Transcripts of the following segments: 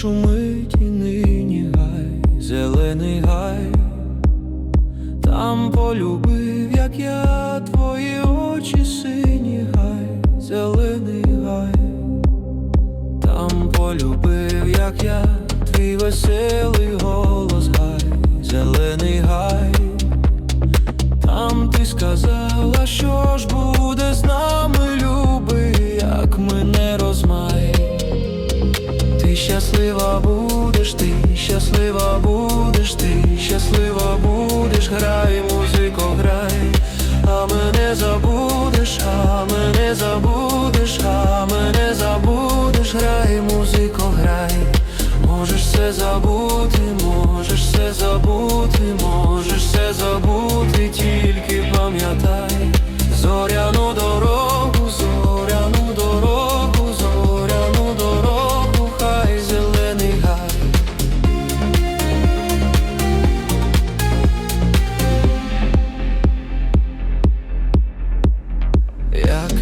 шумить і нині гай, зелений гай, там полюбив, як я твої очі сині гай, зелений гай, там полюбив, як я твій веселий голос гай, зелений гай. Щаслива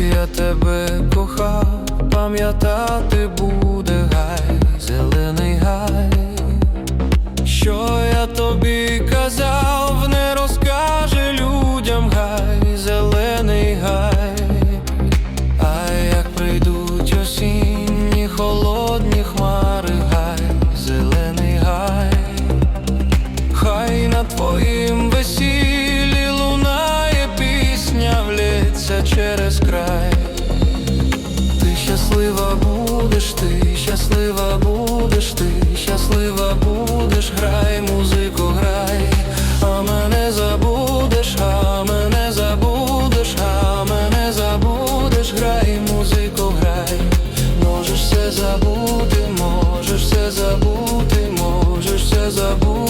я тебе кохав, пам'ятати буде щаслива будеш, ти щаслива будеш, ти щаслива будеш, грай, музику, грай, а мене забудеш, а мене забудеш, а мене забудеш, грай, музику, грай, можеш все забути, можеш все забути, можеш все забути,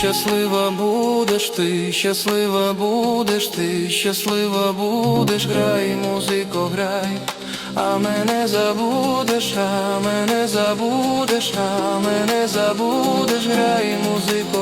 щаслива будеш, ти щаслива будеш, ти щаслива будеш, грай, музико, грай, а мене забудеш, а мене забудеш, а мене забудеш, грай, музико,